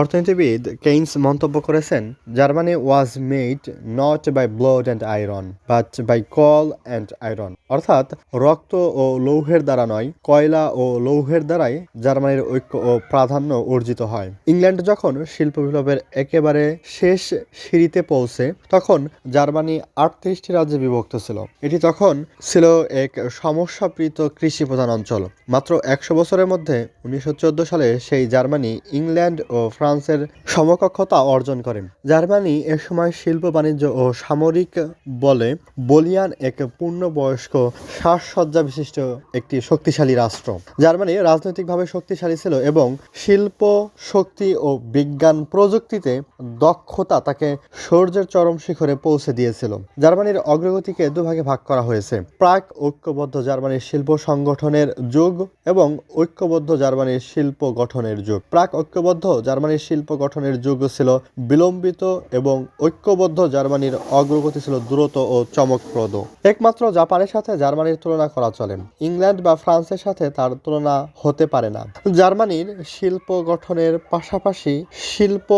অর্থনীতিবিদ কেইনস মন্তব্য করেছেন, Germany was made not by blood and iron but by coal and iron অর্থাৎ, রক্ত ও লৌহের দ্বারা নয়, কয়লা ও লৌহের দ্বারাই জার্মানির ঐক্য ও প্রাধান্য অর্জিত হয়। ইংল্যান্ড যখন শিল্প বিপ্লবের একেবারে শেষ সিঁড়িতে পৌঁছে, তখন জার্মানি আটত্রিশটি রাজ্যে বিভক্ত ছিল। এটি তখন ছিল এক সমস্যাপ্রীত কৃষি প্রধান অঞ্চল। মাত্র একশো বছরের মধ্যে উনিশশো চোদ্দ সালে সেই জার্মানি ইংল্যান্ড ও ফ্রান্সের সমকক্ষতা অর্জন করেন। জার্মানি এ সময় শিল্প, বাণিজ্য ও সামরিক বলে বলিয়ান এক পূর্ণবয়স্ক সাজসজ্জা বিশিষ্ট একটি শক্তিশালী রাষ্ট্র। জার্মানি রাজনৈতিকভাবে শক্তিশালী ছিল এবং শিল্প, শক্তি ও বিজ্ঞান প্রযুক্তিতে দক্ষতা তাকে সৌর্যের চরম শিখরে পৌঁছে দিয়েছিল। জার্মানির অগ্রগতিকে দুভাগে ভাগ করা হয়েছে। প্রাক ঐক্যবদ্ধ জার্মানির শিল্প সংগঠনের যুগ এবং ঐক্যবদ্ধ জার্মানির শিল্প গঠনের যুগ। প্রাক ঐক্যবদ্ধ জার্মানির শিল্প গঠনের যুগ ছিল বিলম্বিত এবং ঐক্যবদ্ধ জার্মানির অগ্রগতি ছিল দ্রুত ও চমকপ্রদ। একমাত্র জাপানের সাথে জার্মানির তুলনা করা চলে। ইংল্যান্ড বা ফ্রান্সের সাথে তার তুলনা হতে পারে না। জার্মানির শিল্প গঠনের পাশাপাশি শিল্প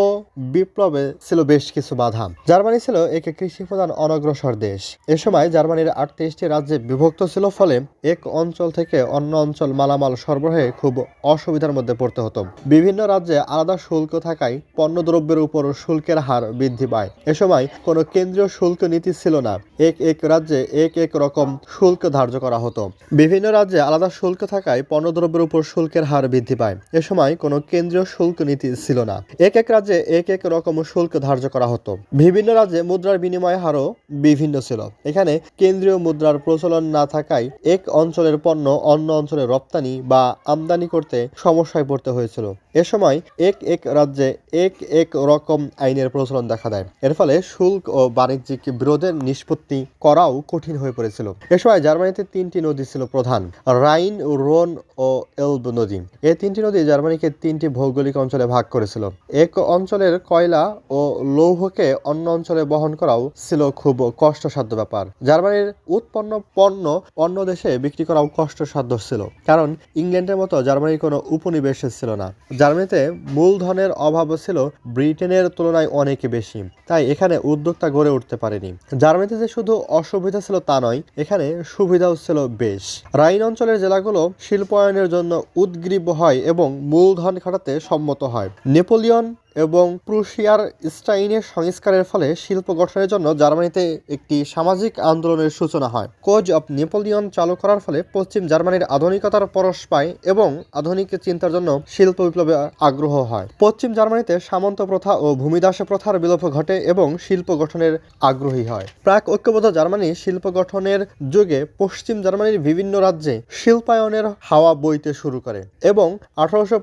বিপ্লবে ছিল বেশ কিছু বাধা। জার্মানি ছিল একে কৃষি প্রধান অনগ্রসর দেশ। এ সময় জার্মানির আটত্রিশটি রাজ্যে বিভক্ত ছিল, ফলে এক অঞ্চল থেকে অন্য অঞ্চল মালামাল সরবরাহে খুব অসুবিধার মধ্যে পড়তে হতো। বিভিন্ন রাজ্যে আলাদা শুল্ক থাকায় পণ্যদ্রব্যের উপর শুল্কের হার বৃদ্ধি পায়। এ সময় কোনো কেন্দ্রীয় শুল্ক নীতি ছিল না। এক এক রাজ্যে এক এক রকম শুল্ক ধার্য করা হতো। বিভিন্ন রাজ্যে আলাদা শুল্ক থাকায় পণ্যদ্রব্যের উপর শুল্কের হার বৃদ্ধি পায়। এ সময় কোনো কেন্দ্রীয় শুল্ক নীতি ছিল না। এক এক রাজ্যে এক এক রকম শুল্ক ধার্য করা হতো। বিভিন্ন রাজ্যে মুদ্রার বিনিময় হারও বিভিন্ন ছিল। এখানে কেন্দ্রীয় মুদ্রার প্রচলন না থাকায় এক অঞ্চলের পণ্য অন্য অঞ্চলে রপ্তানি বা আমদানি করতে সমস্যায় পড়তে হয়েছিল। এ সময় এক এক রাজ্যে এক এক রকম আইনের প্রচলন দেখা দেয়। এর ফলে শুল্ক ও বাণিজ্যিক বিরোধের নিষ্পত্তি করাও কঠিন হয়ে পড়েছিল। এ সময় জার্মানিতে তিনটি নদী ছিল প্রধান, রাইন, রোন ও এলব নদী। এই তিনটি নদী জার্মানিকে তিনটি ভৌগোলিক অঞ্চলে ভাগ করেছিল। এক অঞ্চলের কয়লা ও লৌহকে অন্য অঞ্চলে বহন করাও ছিল খুব কষ্টসাধ্য ব্যাপার। জার্মানির উৎপন্ন পণ্য অন্য দেশে বিক্রি করাও কষ্টসাধ্য ছিল, কারণ ইংল্যান্ডের মতো জার্মানির কোনো উপনিবেশ ছিল না। জার্মানিতে মূলধনের অভাব ছিল ব্রিটেনের তুলনায় অনেক বেশি। তাই এখানে উদ্যোক্তা গড়ে উঠতে পারেনি। জার্মানিতে যে শুধু অসুবিধা ছিল তা নয়, এখানে সুবিধাও ছিল বেশ। রাইন অঞ্চলের জেলাগুলো শিল্পায়নের জন্য উদ্গ্রীব হয় এবং মূলধন খাটাতে সম্মত হয়। নেপোলিয়ন এবং প্রুশিয়ার স্টাইনের সংস্কারের ফলে শিল্প গঠনের জন্য জার্মানিতে একটি সামাজিক আন্দোলনের সূচনা হয়। কোজ অব নেপোলিয়ন চালু করার ফলে পশ্চিম জার্মানির আধুনিকতার পরশ পায় এবং আধুনিক চিন্তার জন্য শিল্প বিপ্লবে আগ্রহ হয়। পশ্চিম জার্মানিতে সামন্ত প্রথা ও ভূমিদাস প্রথার বিলোপ ঘটে এবং শিল্প গঠনের আগ্রহী হয়। প্রাক ঐক্যবদ্ধ জার্মানি শিল্প গঠনের যুগে পশ্চিম জার্মানির বিভিন্ন রাজ্যে শিল্পায়নের হাওয়া বইতে শুরু করে এবং আঠারোশো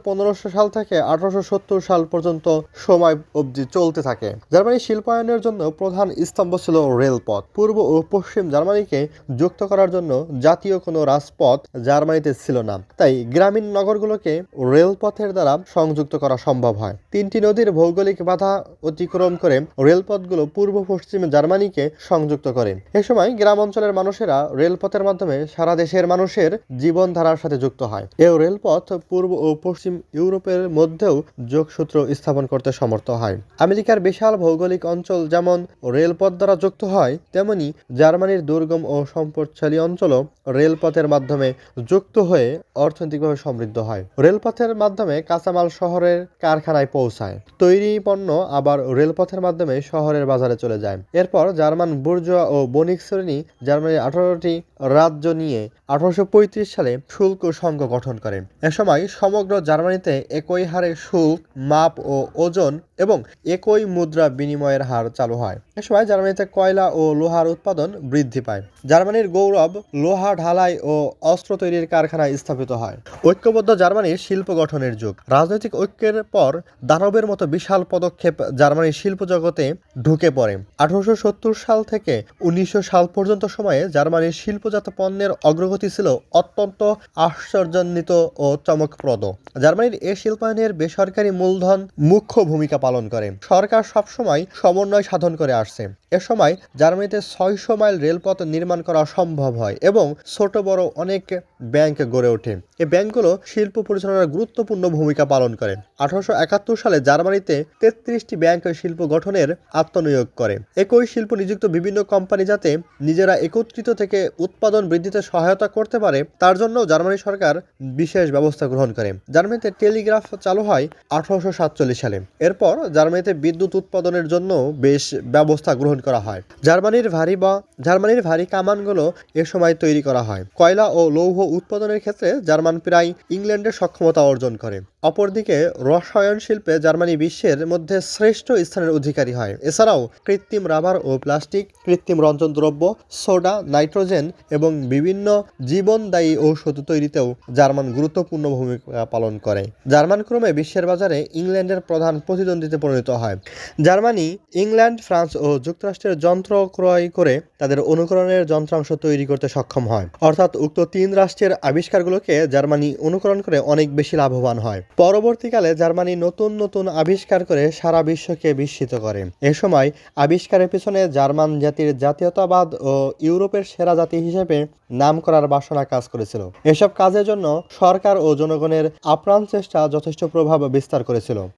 সাল থেকে আঠারোশো সত্তর সাল পর্যন্ত সময় অবধি চলতে থাকে। জার্মানির শিল্পায়নের জন্য প্রধান স্তম্ভ ছিল রেলপথ। পূর্ব ও পশ্চিম জার্মানিকে যুক্ত করার জন্য জাতীয় কোনো রাজপথ জার্মানিতে ছিল না। তাই গ্রামীণ নগরগুলোকে রেলপথের দ্বারা সংযুক্ত করা সম্ভব হয়। তিনটি নদীর ভৌগোলিক বাধা অতিক্রম করে রেলপথগুলো পূর্ব পশ্চিম জার্মানিকে সংযুক্ত করে। এ সময় গ্রাম অঞ্চলের মানুষেরা রেলপথের মাধ্যমে সারা দেশের মানুষের জীবনধারার সাথে যুক্ত হয়। এ রেলপথ পূর্ব ও পশ্চিম ইউরোপের মধ্যেও যোগসূত্র স্থাপন করতে সমর্থ হয়। আমেরিকার বিশাল ভৌগোলিক অঞ্চল যেমন রেলপথ দ্বারা যুক্ত হয়, তেমনি জার্মানির দুর্গম ও সম্পদশালী অঞ্চলও রেলপথের মাধ্যমে যুক্ত হয়ে অর্থনৈতিকভাবে সমৃদ্ধ হয়। রেলপথের মাধ্যমে কাঁচামাল শহরের কারখানায় পৌঁছায়। তৈরি পণ্য আবার রেলপথের মাধ্যমে শহরের বাজারে চলে যায়। এরপর জার্মান বুর্জোয়া ও বণিক শ্রেণি জার্মানির আঠারোটি রাজ্য নিয়ে আঠারোশো পঁয়ত্রিশ সালে শুল্ক সংঘ গঠন করে। এ সময় সমগ্র জার্মানিতে একই হারে শুল্ক, মাপ ও ওজন এবং একই মুদ্রা বিনিময়ের হার চালু হয়। এ সময় জার্মানিতে কয়লা ও লোহার উৎপাদন বৃদ্ধি পায়। জার্মানির গৌরব লোহা, ঢালাই ও অস্ত্র তৈরির কারখানা স্থাপিত হয়। ঐক্যবদ্ধ জার্মানির শিল্প গঠনের যুগ। রাজনৈতিক ঐক্যের পর দানবের মতো বিশাল পদক্ষেপ জার্মানির শিল্প জগতে ঢুকে পড়ে। আঠারোশো সত্তর সাল থেকে উনিশশো সাল পর্যন্ত সময়ে জার্মানির শিল্প শিল্পজাত পণ্যের অগ্রগতি ছিল অত্যন্ত আশ্চর্যান্বিত ও চমকপ্রদ। জার্মানির এ শিল্পায়নের বেসরকারি মূলধন মুখ্য ভূমিকা পালন করে। সরকার সবসময় সমন্বয় সাধন করে আসছে। এ সময় জার্মানিতে ছয়শো মাইল রেলপথ নির্মাণ করা সম্ভব হয় এবং ছোট বড় অনেক ব্যাংক গড়ে ওঠে। এই ব্যাংকগুলো শিল্প পরিচালনার গুরুত্বপূর্ণ ভূমিকা পালন করে। আঠারোশো একাত্তর সালে জার্মানিতে তেত্রিশটি ব্যাংক শিল্প গঠনের আত্মনিয়োগ করে। একই শিল্প নিযুক্ত বিভিন্ন কোম্পানি যাতে নিজেরা একত্রিত থেকে উৎপাদন বৃদ্ধিতে সহায়তা করতে পারে, তার জন্য জার্মানি সরকার বিশেষ ব্যবস্থা গ্রহণ করে। জার্মানিতে টেলিগ্রাফ চালু হয় আঠারোশো সাতচল্লিশ সালে। এরপর জার্মানিতে বিদ্যুৎ উৎপাদনের জন্য বেশ ব্যবস্থা গ্রহণ করা হয়। জার্মানির ভারী বা জার্মানির ভারী কামানগুলো এ সময় তৈরি করা হয়। কয়লা ও লৌহ উৎপাদনের ক্ষেত্রে জার্মান প্রায় ইংল্যান্ডের সক্ষমতা অর্জন করে। অপরদিকে রসায়ন শিল্পে জার্মানি বিশ্বের মধ্যে শ্রেষ্ঠ স্থানের অধিকারী হয়। এছাড়াও কৃত্রিম রাবার ও প্লাস্টিক, কৃত্রিম রঞ্জন দ্রব্য সোডা, নাইট্রোজেন এবং বিভিন্ন জীবনদায়ী ঔষধ তৈরিতেও জার্মান গুরুত্বপূর্ণ ভূমিকা পালন করে। জার্মান ক্রমে বিশ্বের বাজারে ইংল্যান্ডের প্রধান প্রতিদ্বন্দ্বীতে পরিণত হয়। জার্মানি, ইংল্যান্ড, ফ্রান্স ও যুক্তরাষ্ট্রের যন্ত্র ক্রয় করে তাদের অনুকরণের যন্ত্রাংশ তৈরি করতে সক্ষম হয়। অর্থাৎ উক্ত তিন রাষ্ট্রের আবিষ্কারগুলোকে জার্মানি অনুকরণ করে অনেক বেশি লাভবান হয়। পরবর্তীকালে জার্মানি নতুন নতুন আবিষ্কার করে সারা বিশ্বকে বিস্মিত করে। এ সময় আবিষ্কারের পিছনে জার্মান জাতির জাতীয়তাবাদ ও ইউরোপের সেরা জাতি হিসেবে নাম করার বাসনা কাজ করেছিল। এসব কাজের জন্য সরকার ও জনগণের আপ্রাণ চেষ্টা যথেষ্ট প্রভাব বিস্তার করেছিল।